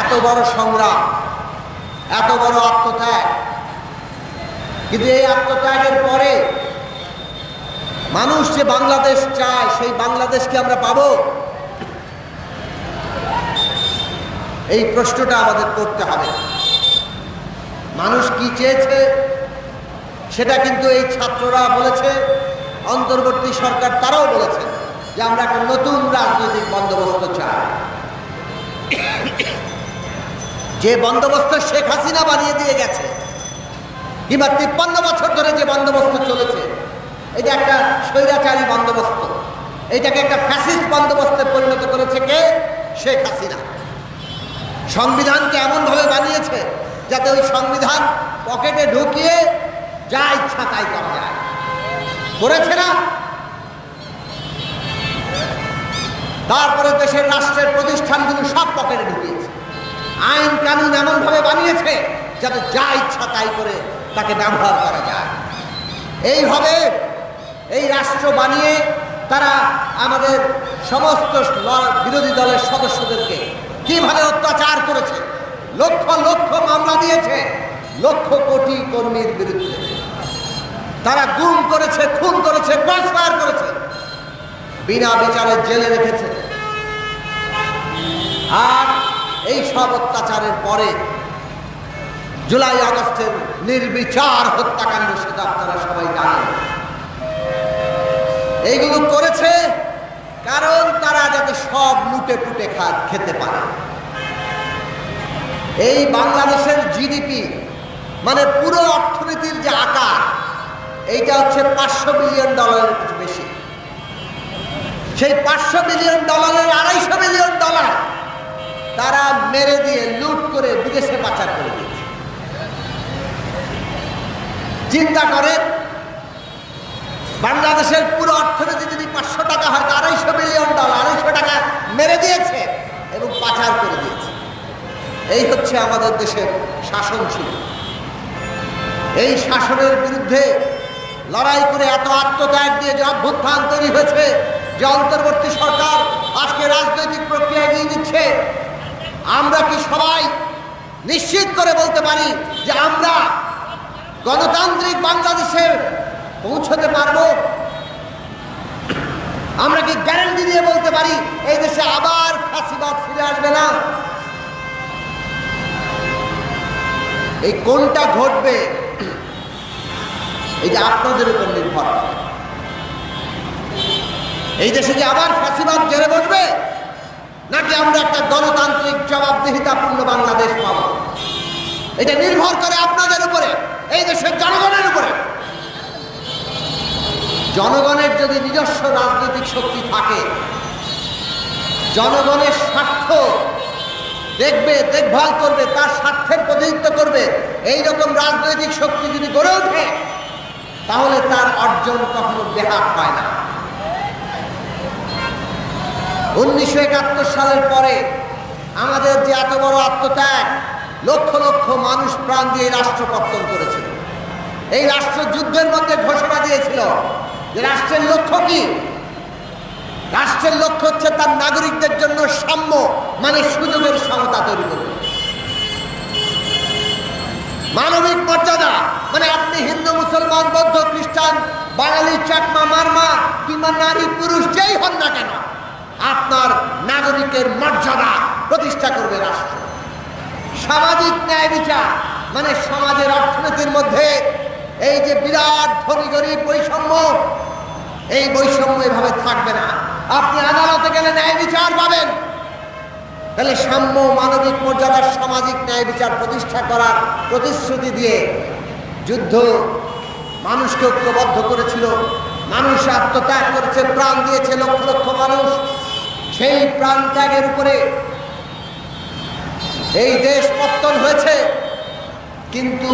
এত বড় সংগ্রাম, এত বড় আত্মত্যাগ। কিন্তু এই আত্মত্যাগের পরে মানুষ যে বাংলাদেশ চায়, সেই বাংলাদেশকে আমরা পাবো? এই প্রশ্নটা আমাদের করতে হবে। মানুষ কি চেয়েছে, সেটা কিন্তু এই ছাত্ররা বলেছে। অন্তর্বর্তী সরকার তারাও বলেছে যে আমরা একটা নতুন রাজনৈতিক বন্দোবস্ত চাই। যে বন্দোবস্ত শেখ হাসিনা বানিয়ে দিয়ে গেছে, কিংবা তিপ্পান্ন বছর ধরে যে বন্দোবস্ত চলেছে, এটা একটা স্বৈরাচারী বন্দোবস্ত। এটাকে একটা ফ্যাসিস্ট বন্দোবস্তে পরিণত করেছে কে? শেখ হাসিনা। সংবিধানকে এমনভাবে বানিয়েছে যাতে ওই সংবিধান পকেটে ঢুকিয়ে যা ইচ্ছা তাই করা যায়। করেছে না? তারপরে দেশের রাষ্ট্রের প্রতিষ্ঠানগুলো সব পকেটে ঢুকিয়েছে। আইন কানুন এমনভাবে বানিয়েছে যাতে যা ইচ্ছা তাই করে তাকে ব্যবহার করা যায়। এইভাবে এই রাষ্ট্র বানিয়ে তারা আমাদের সমস্ত বিরোধী দলের সদস্যদেরকে কীভাবে অত্যাচার করেছে? লক্ষ লক্ষ মামলা দিয়েছে। লক্ষ কোটি কর্মীর বিরুদ্ধে। তারা গুম করেছে, খুন করেছে ক্রসফায়ার করেছে। বিনা বিচারে জেলে রেখেছে। আর এই সব অত্যাচারের পরে জুলাই আগস্টের নির্বিচার হত্যাকাণ্ড সেটা আপনারা সবাই জানেন। এইগুলো করেছে কারণ তারা যাতে সব লুটে পুটে খেতে পারে। এই বাংলাদেশের জিডিপি মানে পুরো অর্থনীতির যে আকার এইটা হচ্ছে পাঁচশো বিলিয়ন ডলারের কিছু বেশি। সেই পাঁচশো বিলিয়ন ডলারের আড়াইশো বিলিয়ন ডলার তারা মেরে দিয়ে, লুট করে বিদেশে পাচার করে দিয়েছে। চিন্তা করেন বাংলাদেশের পুরো অর্থনীতি যদি পাঁচশো টাকা হয় তা আড়াইশো বিলিয়ন ডলার, আড়াইশো টাকা মেরে দিয়েছে এবং পাচার করে দিয়েছে। এই হচ্ছে আমাদের দেশের শাসন ছিল এই শাসনের বিরুদ্ধে লড়াই করে এত আত্মত্যাগ দিয়ে যে অভ্যুত্থান তৈরি হয়েছে, যে অন্তর্বর্তী সরকার আজকে রাজনৈতিক প্রক্রিয়া এগিয়ে দিচ্ছে, আমরা কি সবাই নিশ্চিত করে বলতে পারি যে আমরা গণতান্ত্রিক বাংলাদেশে পৌঁছতে পারব? আমরা কি গ্যারান্টি দিয়ে বলতে পারি এই দেশে আবার ফাঁসিবাদ ফিরে আসবে না? এই কোনটা ঘটবে যে আপনাদের উপর নির্ভর। করে এই দেশে কি আবার ফাঁসিবাদ জেরে বসবে? নাকি আমরা একটা গণতান্ত্রিক জবাবদিহিতাপূর্ণ বাংলাদেশ পাব? এটা নির্ভর করে আপনাদের উপরে, এই দেশের জনগণের উপরে। জনগণের যদি নিজস্ব রাজনৈতিক শক্তি থাকে, জনগণের স্বার্থ দেখবে, দেখভাল করবে, তার স্বার্থের প্রতিনিধিত্ব করবে এই রকম রাজনৈতিক শক্তি যদি গড়ে ওঠে তাহলে তার অর্জন কখনো বেহাত হয় না। উনিশশো একাত্তর সালের পরে আমাদের যে এত বড় আত্মত্যাগ, লক্ষ লক্ষ মানুষ প্রাণ দিয়ে রাষ্ট্র পত্তন করেছিল। এই রাষ্ট্র যুদ্ধের মধ্যে ঘোষণা দিয়েছিল যে রাষ্ট্রের লক্ষ্য কি? রাষ্ট্রের লক্ষ্য হচ্ছে তার নাগরিকদের জন্য সাম্য মানে সুযোগের সমতা তৈরি করবে। মানবিক মর্যাদা মানে আপনি হিন্দু, মুসলমান, বৌদ্ধ, খ্রিস্টান, বাঙালি, চাকমা, মারমা কিংবা নারী, পুরুষ, যেই হন না কেন, আপনার নাগরিকের মর্যাদা প্রতিষ্ঠা করবে রাষ্ট্র। সামাজিক ন্যায় বিচার মানে সমাজের অর্থনীতির মধ্যে এই যে বিরাট ধনী, গরিব বৈষম্য, এই বৈষম্য এভাবে থাকবে না। আপনি আদালতে গেলে ন্যায় বিচার পাবেন। তাহলে সাম্য মানবিক মর্যাদার সামাজিক ন্যায় বিচার প্রতিষ্ঠা করার প্রতিশ্রুতি দিয়ে যুদ্ধ মানুষকে ঐক্যবদ্ধ করেছিল। মানুষ আত্মত্যাগ করেছে, প্রাণ দিয়েছে লক্ষ লক্ষ মানুষ। সেই প্রাণ ত্যাগের উপরে এই দেশ পত্তন হয়েছে। কিন্তু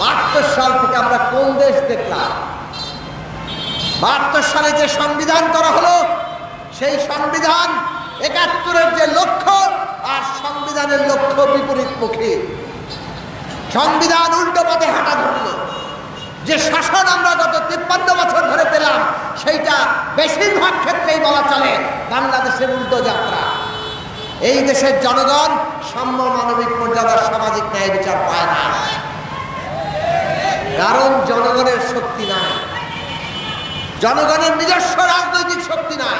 বাহাত্তর সাল থেকে আমরা কোন দেশ দেখলাম? বাহাত্তর সালে যে সংবিধান করা হলো, সেই সংবিধান একাত্তরের যে লক্ষ্য, আর সংবিধানের লক্ষ্য বিপরীতমুখী। সংবিধান উল্টো পথে হাঁটা ধরল। যে শাসন আমরা গত তিপ্পান্ন বছর ধরে পেলাম, সেইটা বেশিরভাগ ক্ষেত্রেই বলা চলে বাংলাদেশের উল্টো যাত্রা এই দেশের জনগণ সাম্য মানবিক মর্যাদার সামাজিক ন্যায় বিচার পায় না। কারণ জনগণের শক্তি নাই। জনগণের নিজস্ব রাজনৈতিক শক্তি নাই।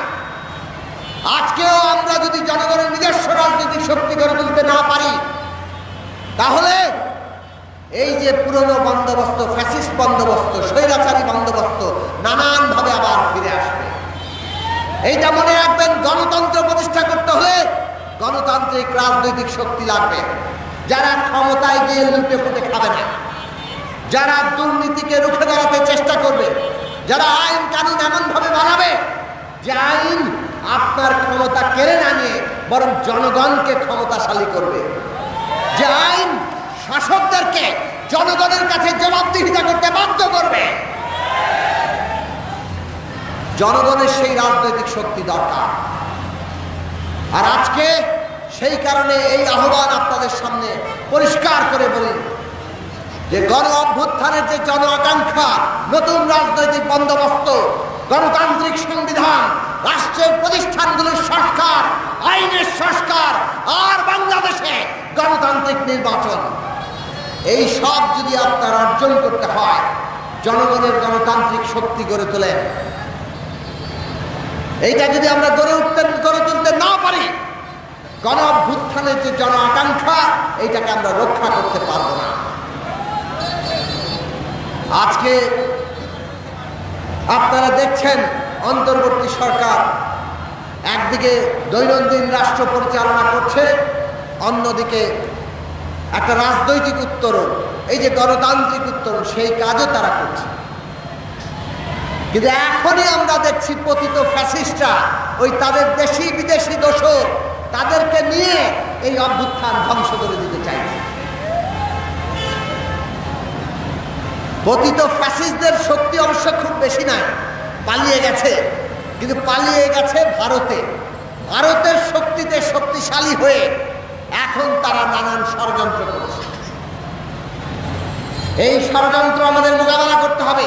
আজকেও আমরা যদি জনগণের নিজস্ব রাজনৈতিক শক্তি গড়ে তুলতে না পারি যে পুরনো বন্দোবস্ত ফ্যাসিস্ট বন্দোবস্ত, স্বৈরাচারী বন্দোবস্ত নানানভাবে আবার ফিরে আসবে। এইটা মনে রাখবেন, গণতন্ত্র প্রতিষ্ঠা করতে হলে গণতান্ত্রিক রাজনৈতিক শক্তি লাগবে। যারা ক্ষমতায় গিয়ে লুটে ফুটে খাবে না। যারা দুর্নীতিকে রুখে দাঁড়াতে চেষ্টা করবে, যারা আইন কানুন এমনভাবে বানাবে যে আইন আপনার ক্ষমতা কেড়ে না নিয়ে বরং জনগণকে ক্ষমতাশালী করবে। যে আইন শাসকদেরকে জনগণের কাছে জবাবদিহিতা করতে বাধ্য করবে। জনগণের সেই রাজনৈতিক শক্তি দরকার। আর আজকে সেই কারণে এই আহ্বান আপনাদের সামনে পরিষ্কার করে বলি যে গণ অভ্যুত্থানের যে জন আকাঙ্ক্ষা, নতুন রাজনৈতিক বন্দোবস্ত, গণতান্ত্রিক সংবিধান, রাষ্ট্রের প্রতিষ্ঠানগুলোর সংস্কার আইনের সংস্কার আর বাংলাদেশে গণতান্ত্রিক নির্বাচন। এই সব যদি আপনার অর্জন করতে হয়, জনগণের গণতান্ত্রিক শক্তি গড়ে তোলেন এইটা যদি আমরা গড়ে উঠতে, গড়ে তুলতে না পারি, গণ অভ্যুত্থানের যে জন আকাঙ্ক্ষা, এইটাকে আমরা রক্ষা করতে পারব না। আজকে আপনারা দেখছেন, অন্তর্বর্তী সরকার একদিকে দৈনন্দিন রাষ্ট্র পরিচালনা করছে, অন্যদিকে একটা রাজনৈতিক উত্তরণ, এই যে গণতান্ত্রিক উত্তরণ, সেই কাজও তারা করছে। কিন্তু এখনই আমরা দেখছি পতিত ফ্যাসিস্টরা, ওই তাদের দেশি বিদেশি দোষর, তাদেরকে নিয়ে এই অভ্যুত্থান ধ্বংস করে দিতে চাইছে। পতিত ফ্যাসিস্টদের শক্তি অবশ্য খুব বেশি নাই পালিয়ে গেছে। কিন্তু পালিয়ে গেছে ভারতে। ভারতের শক্তিতে শক্তিশালী হয়ে এখন তারা নানান ষড়যন্ত্র করছে। এই ষড়যন্ত্র আমাদের মোকাবেলা করতে হবে।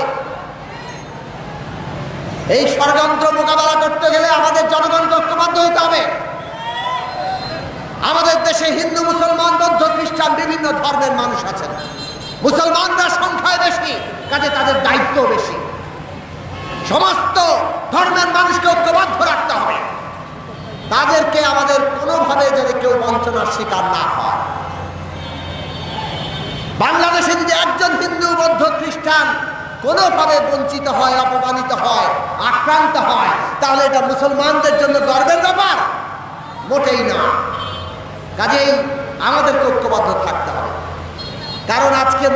এই ষড়যন্ত্র মোকাবেলা করতে গেলে আমাদের জনগণকে ঐক্যবদ্ধ হতে হবে। আমাদের দেশে হিন্দু, মুসলমান, বৌদ্ধ, খ্রিস্টান বিভিন্ন ধর্মের মানুষ আছেন। মুসলমানরা সংখ্যায় বেশি, কাজে তাদের দায়িত্ব বেশি। সমস্ত ধর্মের মানুষকে ঐক্যবদ্ধ রাখতে হবে। তাদেরকে আমাদের কোনোভাবে যদি কেউ বঞ্চনার শিকার না হয়। বাংলাদেশে যদি একজন হিন্দু, বৌদ্ধ, খ্রিস্টান কোনোভাবে বঞ্চিত হয়, অপমানিত হয়, আক্রান্ত হয়, তাহলে এটা মুসলমানদের জন্য গর্বের ব্যাপার। মোটেই না। কাজেই আমাদের ঐক্যবদ্ধ থাকতে হবে। কারণ আজকে